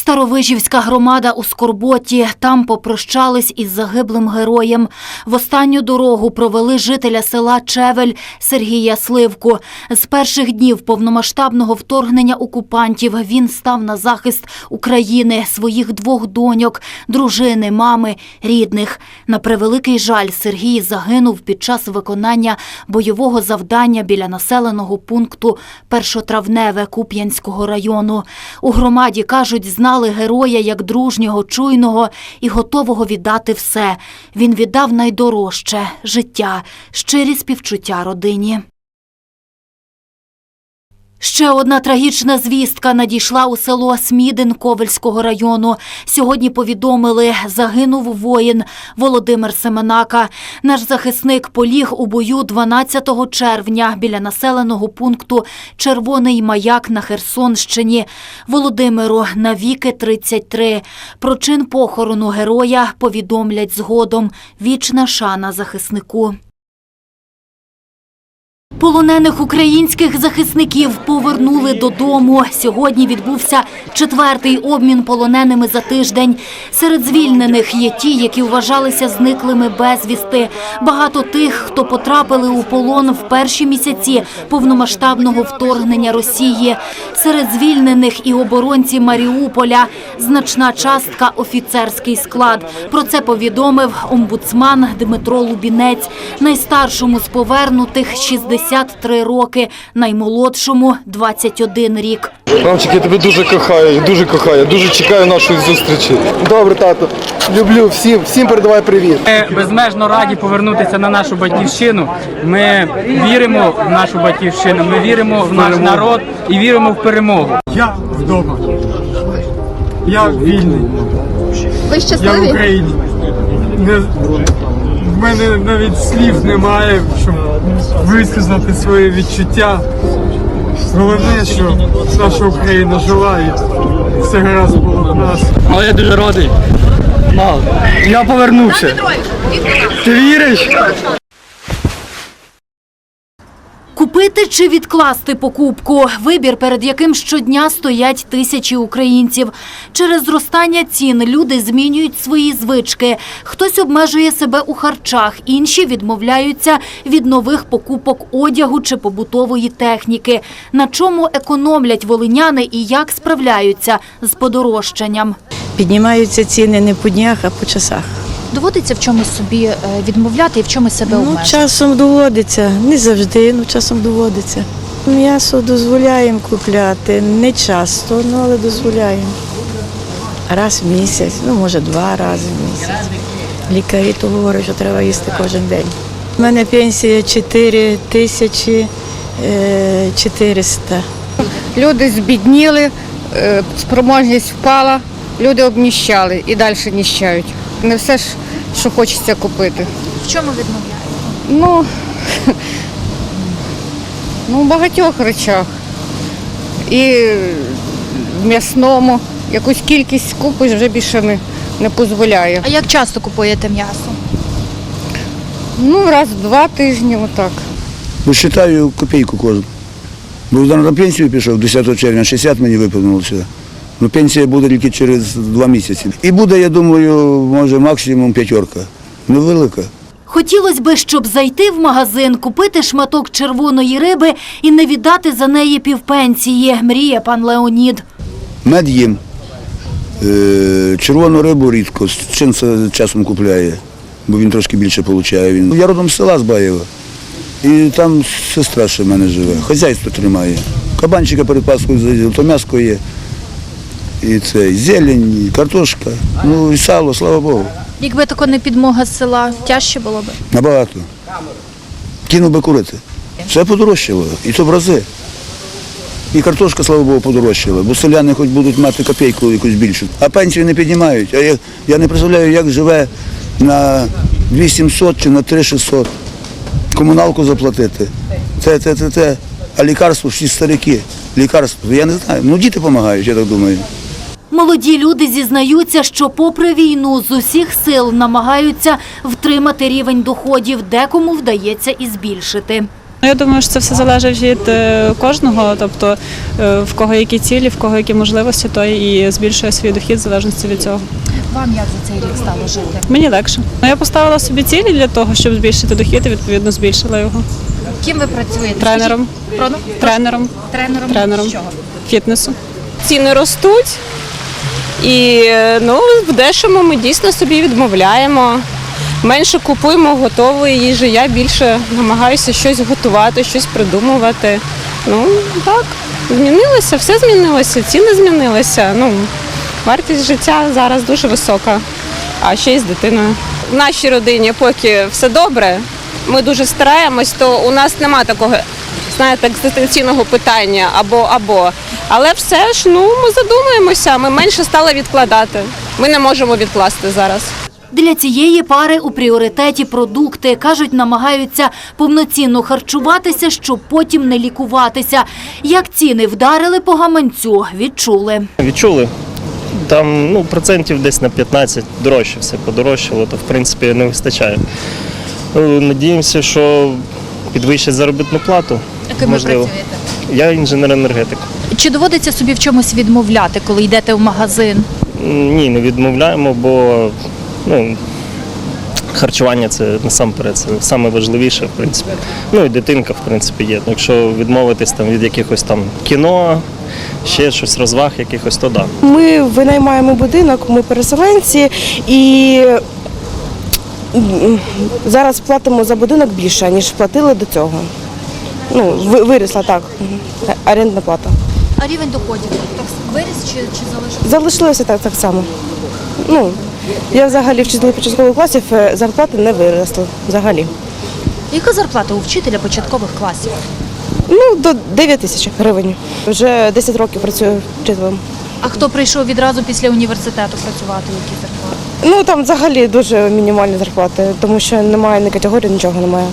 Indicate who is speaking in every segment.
Speaker 1: Старовижівська громада у Скорботі. Там попрощались із загиблим героєм. В останню дорогу провели жителя села Чевель Сергія Сливку. З перших днів повномасштабного вторгнення окупантів він став на захист України, своїх двох доньок, дружини, мами, рідних. На превеликий жаль, Сергій загинув під час виконання бойового завдання біля населеного пункту Першотравневе Куп'янського району. У громаді кажуть, знали героя як дружнього, чуйного і готового віддати все. Він віддав найдорожче життя, щирі співчуття родині. Ще одна трагічна звістка надійшла у село Смідин Ковельського району. Сьогодні повідомили, загинув воїн Володимир Семенака. Наш захисник поліг у бою 12 червня біля населеного пункту Червоний маяк на Херсонщині. Володимиру навіки 33. Про чин похорону героя повідомлять згодом. Вічна шана захиснику. Полонених українських захисників повернули додому. Сьогодні відбувся четвертий обмін полоненими за тиждень. Серед звільнених є ті, які вважалися зниклими безвісти. Багато тих, хто потрапили у полон в перші місяці повномасштабного вторгнення Росії. Серед звільнених і оборонці Маріуполя. Значна частка офіцерський склад. Про це повідомив омбудсман Дмитро Лубінець. Найстаршому з повернутих 63 роки, наймолодшому 21 рік.
Speaker 2: Ромчик, я тебе дуже кохаю, дуже кохаю, дуже чекаю нашої зустрічі.
Speaker 3: Добре, тато. Люблю всім, всім передавай привіт.
Speaker 4: Ми безмежно раді повернутися на нашу батьківщину. Ми віримо в нашу батьківщину, ми віримо в наш народ і віримо в перемогу.
Speaker 5: Я вдома. Я вільний.
Speaker 6: Ви
Speaker 5: Я в? Україні. Не, в мене навіть слів немає, щоб висказати свої відчуття. Головне, що наша Україна жила і все гаразд було в нас.
Speaker 4: Але я дуже радий. Мал, я повернувся. Ти віриш?
Speaker 1: Купити чи відкласти покупку – вибір, перед яким щодня стоять тисячі українців. Через зростання цін люди змінюють свої звички. Хтось обмежує себе у харчах, інші відмовляються від нових покупок одягу чи побутової техніки. На чому економлять волиняни і як справляються з подорожчанням?
Speaker 7: Піднімаються ціни не по днях, а по часах.
Speaker 6: Доводиться в чомусь собі е, відмовляти і в чомусь себе
Speaker 7: Ну, часом доводиться, не завжди, ну часом доводиться. М'ясо дозволяємо купляти, не часто, ну, але дозволяємо. Раз в місяць, ну може два рази в місяць. Лікарі то говорять, що треба їсти кожен день. У мене пенсія 4 тисячі е, 400.
Speaker 8: Люди збідніли, е, спроможність впала, люди обніщали і далі ніщають. Не все ж, що хочеться купити.
Speaker 6: В чому відмовляєте?
Speaker 8: Ну, ну в багатьох речах. І в м'ясному якусь кількість купиш вже більше не, не дозволяє.
Speaker 6: А як часто купуєте м'ясо?
Speaker 8: Ну, раз в два тижні отак.
Speaker 9: Вважаю копійку кожну. Бо на пенсію пішов 10 червня, 60 мені виповнилося. Ну, пенсія буде тільки через два місяці. І буде, я думаю, може максимум п'ятерка. Невелика.
Speaker 1: Хотілося би, щоб зайти в магазин, купити шматок червоної риби і не віддати за неї півпенсії, мріє пан Леонід.
Speaker 9: Мед їм. Е, червону рибу рідко, з чим це часом купляє, бо він трошки більше отримує. Він. Я родом з села з Баєва. І там сестра ще в мене живе. Хазяйство тримає. Кабанчика перед Пасхою то м'яско є. І це, і зелень, і картошка, ну і сало, слава Богу.
Speaker 6: Якби тако не підмога з села, тяжче було б.
Speaker 9: Набагато. Кинув би курити. Все подорожчало, і то в рази. І картошка, слава Богу, подорожчала, бо селяни хоч будуть мати копійку якусь більшу. А пенсію не піднімають. А я, я не представляю, як живе на 2700 чи на 3600. Комуналку заплатити. Те, те, те, те. А лікарство всі старики. Лікарство, я не знаю. Ну діти допомагають, я так думаю.
Speaker 1: Молоді люди зізнаються, що попри війну з усіх сил намагаються втримати рівень доходів, декому вдається і збільшити.
Speaker 10: Ну, Я думаю, що це все залежить від е, кожного, тобто е, в кого які цілі, в кого які можливості, той і збільшує свій дохід в залежності від цього.
Speaker 6: Вам як за цей рік стало жити?
Speaker 10: Мені легше. Ну, Я поставила собі цілі для того, щоб збільшити дохід, і відповідно збільшила його
Speaker 6: Ким ви працюєте?
Speaker 10: тренером,
Speaker 6: ну,
Speaker 10: тренером
Speaker 6: тренером.
Speaker 10: тренером.
Speaker 6: чого?
Speaker 10: фітнесу.
Speaker 11: ціни ростуть. І ну, в дешому ми дійсно собі відмовляємо. Менше купуємо готової їжі. Я більше намагаюся щось готувати, щось придумувати. Ну так, змінилося, все змінилося, ціни змінилися. Ну, вартість життя зараз дуже висока, а ще й з дитиною. В нашій родині, поки все добре, ми дуже стараємось, то у нас нема такого, знаєте, екзистенційного питання або або. Але все ж ну ми задумуємося, ми менше стали відкладати. Ми не можемо відкласти зараз.
Speaker 1: Для цієї пари у пріоритеті продукти. Кажуть, намагаються повноцінно харчуватися, щоб потім не лікуватися. Як ціни вдарили по гаманцю, відчули.
Speaker 12: Відчули. Там ну, процентів десь на 15 дорожче все подорожчало, то в принципі не вистачає. Ну, Надіємося, що підвищать заробітну плату.
Speaker 6: Яким ви
Speaker 12: Можливо.
Speaker 6: працюєте?
Speaker 12: Я інженер-енергетик.
Speaker 6: Чи доводиться собі в чомусь відмовляти, коли йдете в магазин?
Speaker 12: Ні, не відмовляємо, бо ну, харчування це насамперед це саме важливіше, в принципі. Ну і дитинка, в принципі, є. Якщо відмовитись там від якихось там кіно, ще щось розваг, якихось, то да.
Speaker 11: Ми винаймаємо будинок, ми переселенці і зараз платимо за будинок більше, ніж платили до цього. Ну, вирісла так, орендна плата.
Speaker 6: А рівень доходів так виріс чи, чи залишився?
Speaker 11: Залишилося так, так само. Ну, я взагалі вчитель початкових класів, е, зарплати не виросли взагалі.
Speaker 6: Яка зарплата у вчителя початкових класів?
Speaker 11: Ну, до 9 тисяч гривень. Вже 10 років працюю вчителем.
Speaker 6: А хто прийшов відразу після університету працювати, які зарплати?
Speaker 11: Ну там взагалі дуже мінімальні зарплати, тому що немає ні категорії, нічого немає.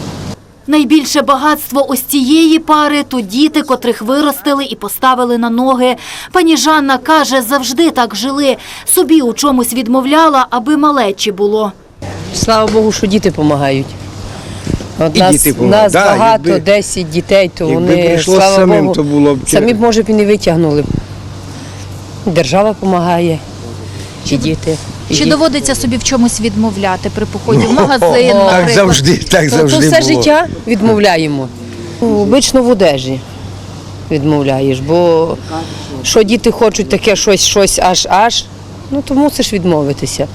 Speaker 1: Найбільше багатство ось цієї пари то діти, котрих виростили і поставили на ноги. Пані Жанна каже, завжди так жили. Собі у чомусь відмовляла, аби малечі було.
Speaker 7: Слава Богу, що діти допомагають. От
Speaker 3: І
Speaker 7: нас,
Speaker 3: діти
Speaker 7: нас
Speaker 3: Да,
Speaker 7: багато,
Speaker 3: якби-
Speaker 7: 10 дітей, то вони, слава
Speaker 3: самим,
Speaker 7: Богу,
Speaker 3: то було б
Speaker 7: самі б, може, б і не витягнули. б. Держава допомагає, і діти.
Speaker 6: Чи доводиться собі в чомусь відмовляти при поході в магазин,
Speaker 3: Так
Speaker 6: наприклад?
Speaker 3: завжди, так
Speaker 7: то,
Speaker 3: завжди
Speaker 7: то все
Speaker 3: було.
Speaker 7: життя відмовляємо. Ну, Обично в одежі відмовляєш, бо що діти хочуть таке щось, щось аж аж, ну то мусиш відмовитися.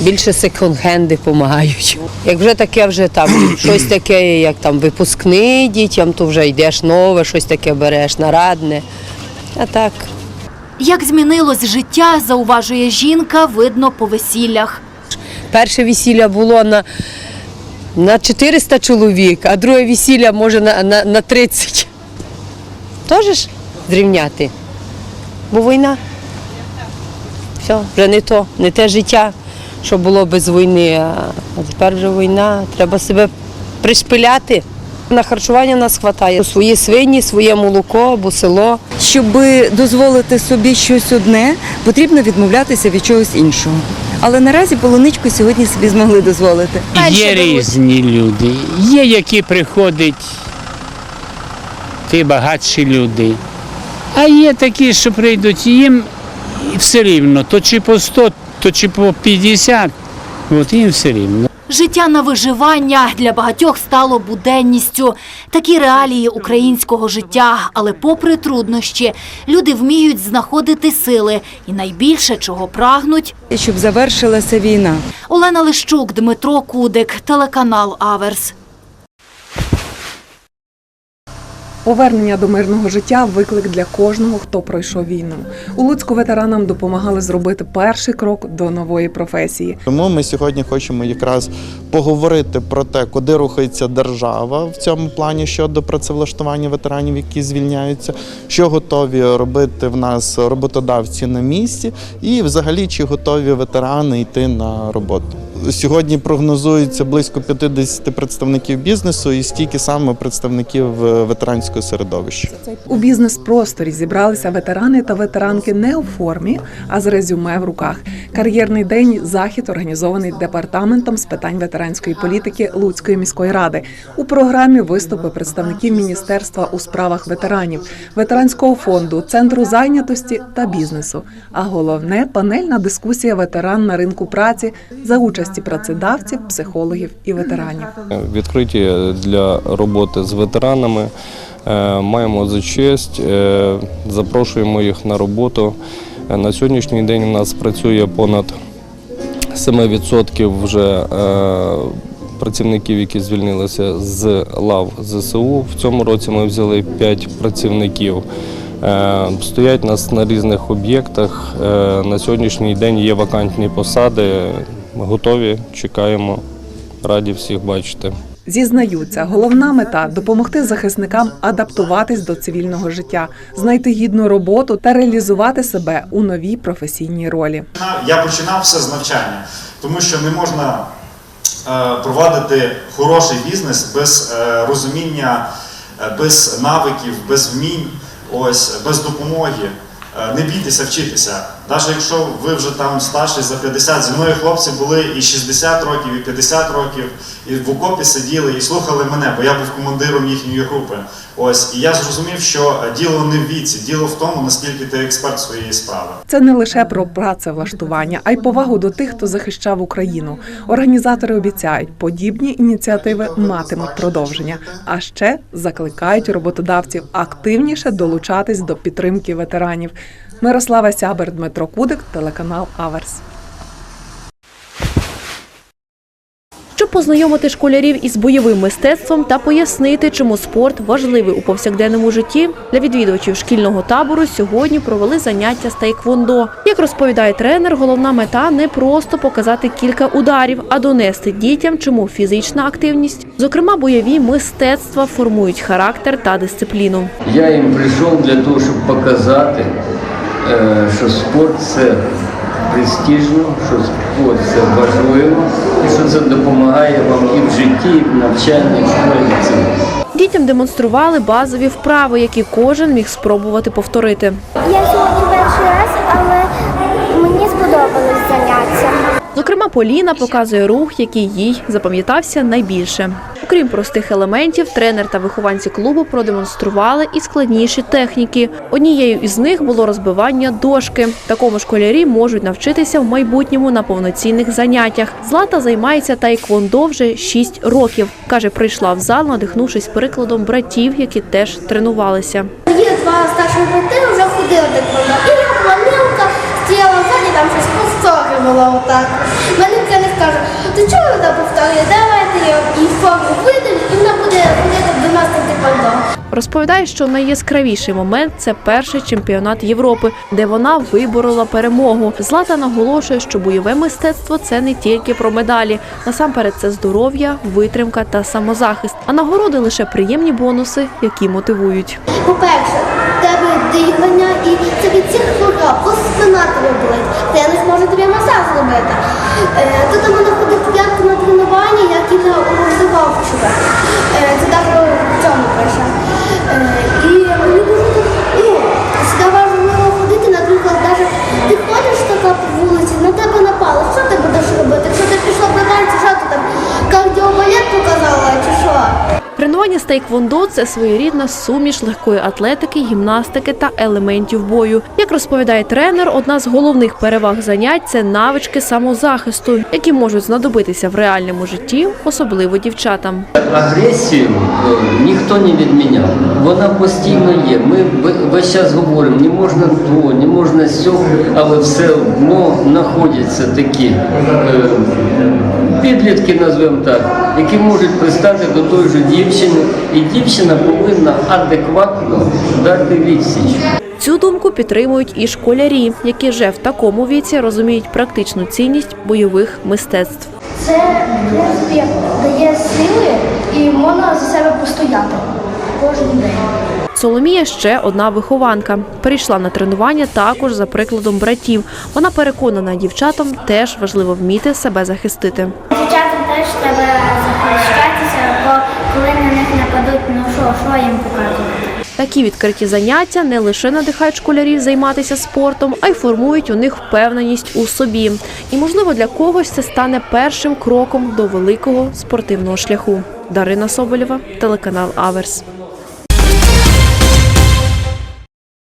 Speaker 7: Більше секонд-хенди допомагають. Як вже таке, вже там щось таке, як там випускний дітям, то вже йдеш нове, щось таке береш, нарадне. А так.
Speaker 1: Як змінилось життя, зауважує жінка, видно по весіллях.
Speaker 7: Перше весілля було на, на 400 чоловік, а друге весілля може на, на, на 30. Теж ж зрівняти. Бо війна. Все, вже не то, не те життя, що було без війни. А тепер вже війна, треба себе пришпиляти. На харчування нас вистачає. Свої свині, своє молоко або село.
Speaker 13: Щоб дозволити собі щось одне, потрібно відмовлятися від чогось іншого. Але наразі полуничку сьогодні собі змогли дозволити.
Speaker 4: Є різні люди. Є, які приходять ті багатші люди. А є такі, що прийдуть їм все рівно, то чи по 100, то чи по 50, от їм все рівно.
Speaker 1: Життя на виживання для багатьох стало буденністю. Такі реалії українського життя. Але попри труднощі, люди вміють знаходити сили і найбільше чого прагнуть.
Speaker 13: Щоб завершилася війна.
Speaker 1: Олена Лищук, Дмитро Кудик, телеканал Аверс.
Speaker 14: Повернення до мирного життя виклик для кожного, хто пройшов війну. У Луцьку ветеранам допомагали зробити перший крок до нової професії.
Speaker 5: Тому ми сьогодні хочемо якраз поговорити про те, куди рухається держава в цьому плані щодо працевлаштування ветеранів, які звільняються, що готові робити в нас роботодавці на місці, і взагалі чи готові ветерани йти на роботу.
Speaker 15: сьогодні прогнозується близько 50 представників бізнесу і стільки саме представників е, ветеранського середовища.
Speaker 14: У бізнес-просторі зібралися ветерани та ветеранки не у формі, а з резюме в руках. Кар'єрний день захід організований департаментом з питань ветеранської політики Луцької міської ради. У програмі виступи представників міністерства у справах ветеранів, ветеранського фонду, центру зайнятості та бізнесу. А головне панельна дискусія ветеран на ринку праці за участі працедавців, психологів і ветеранів.
Speaker 2: Відкриті для роботи з ветеранами. Е, Маємо за честь, е, запрошуємо їх на роботу. Е, На сьогоднішній день у нас працює понад 7% вже працівників, які звільнилися з лав ЗСУ. В цьому році ми взяли 5 працівників. Стоять нас на різних об'єктах. На сьогоднішній день є вакантні посади. Готові, чекаємо, раді всіх бачити.
Speaker 14: Зізнаються, головна мета допомогти захисникам адаптуватись до цивільного життя, знайти гідну роботу та реалізувати себе у новій професійній ролі.
Speaker 16: Я починав все з навчання, тому що не можна е, провадити хороший бізнес без е, розуміння, е, без навиків, без вмінь, ось, без допомоги. Е, Не бійтеся вчитися. Навіть якщо ви вже там старші за 50, зі мною хлопці були і 60 років, і 50 років, і в окопі сиділи і слухали мене, бо я був командиром їхньої групи. Ось і я зрозумів, що діло не в віці, діло в тому, наскільки ти експерт своєї справи.
Speaker 14: Це не лише про працевлаштування, а й повагу до тих, хто захищав Україну. Організатори обіцяють, подібні ініціативи матимуть продовження, а ще закликають роботодавців активніше долучатись до підтримки ветеранів. Мирослава Сябер, Дмитро Кудик, телеканал Аверс.
Speaker 17: Щоб познайомити школярів із бойовим мистецтвом та пояснити, чому спорт важливий у повсякденному житті, для відвідувачів шкільного табору сьогодні провели заняття з тейквондо. Як розповідає тренер, головна мета не просто показати кілька ударів, а донести дітям, чому фізична активність, зокрема бойові мистецтва, формують характер та дисципліну.
Speaker 18: Я їм прийшов для того, щоб показати, е, що спорт це престижно, що спорт це важливо і що це допомагає вам і в житті, і в навчанні, і в школі.
Speaker 17: Дітям демонстрували базові вправи, які кожен міг спробувати повторити.
Speaker 19: Я сьогодні перший раз, але мені сподобалось заняття.
Speaker 17: Зокрема, Поліна показує рух, який їй запам'ятався найбільше. Окрім простих елементів, тренер та вихованці клубу продемонстрували і складніші техніки. Однією із них було розбивання дошки. Такому школярі можуть навчитися в майбутньому на повноцінних заняттях. Злата займається тайквондо вже 6 років. каже, прийшла в зал, надихнувшись прикладом братів, які теж тренувалися.
Speaker 19: Мої два старших брати вже ходили до квондо. І я планилка, стояла ззаді, там щось повторювала отак. Мене тренер каже, ти чого вона повторює? Форму і вона буде ходити до нас на тиквондо.
Speaker 17: Розповідає, що найяскравіший момент це перший чемпіонат Європи, де вона виборола перемогу. Злата наголошує, що бойове мистецтво це не тільки про медалі. Насамперед, це здоров'я, витримка та самозахист. А нагороди лише приємні бонуси, які мотивують.
Speaker 19: По-перше, в тебе дихання і це від цих хвороб, просто спина тебе болить. Тренер може тобі масаж зробити. Е, Тут вона ходить п'ятку на тренування, як і роздавав вчора. Е, Це так в цьому пише. І мені дуже ну, сюди важливо ходити, наприклад, навіть ти ходиш така по вулиці, на тебе напали, що ти будеш робити? Якщо ти пішла братанці, що ти там кардіобалет показала чи що?
Speaker 17: Тренування з тейквондо – це своєрідна суміш легкої атлетики, гімнастики та елементів бою. Як розповідає тренер, одна з головних переваг занять це навички самозахисту, які можуть знадобитися в реальному житті, особливо дівчатам.
Speaker 18: Агресію е, ніхто не відміняв. Вона постійно є. Ми весь час говоримо, не можна то, не можна сьо, але все одно знаходяться такі е, підлітки, назвемо так, які можуть пристати до той же дівчини, і дівчина повинна адекватно дати відсіч.
Speaker 17: Цю думку підтримують і школярі, які вже в такому віці розуміють практичну цінність бойових мистецтв.
Speaker 19: Це, принципі, дає сили і можна за себе постояти кожен день.
Speaker 17: Соломія ще одна вихованка. Прийшла на тренування також за прикладом братів. Вона переконана, дівчатам теж важливо вміти себе захистити.
Speaker 19: Дівчатам теж треба захищатися, бо коли на них нападуть, ну що, що їм показувати?
Speaker 17: Такі відкриті заняття не лише надихають школярів займатися спортом, а й формують у них впевненість у собі. І, можливо, для когось це стане першим кроком до великого спортивного шляху. Дарина Соболєва, телеканал Аверс.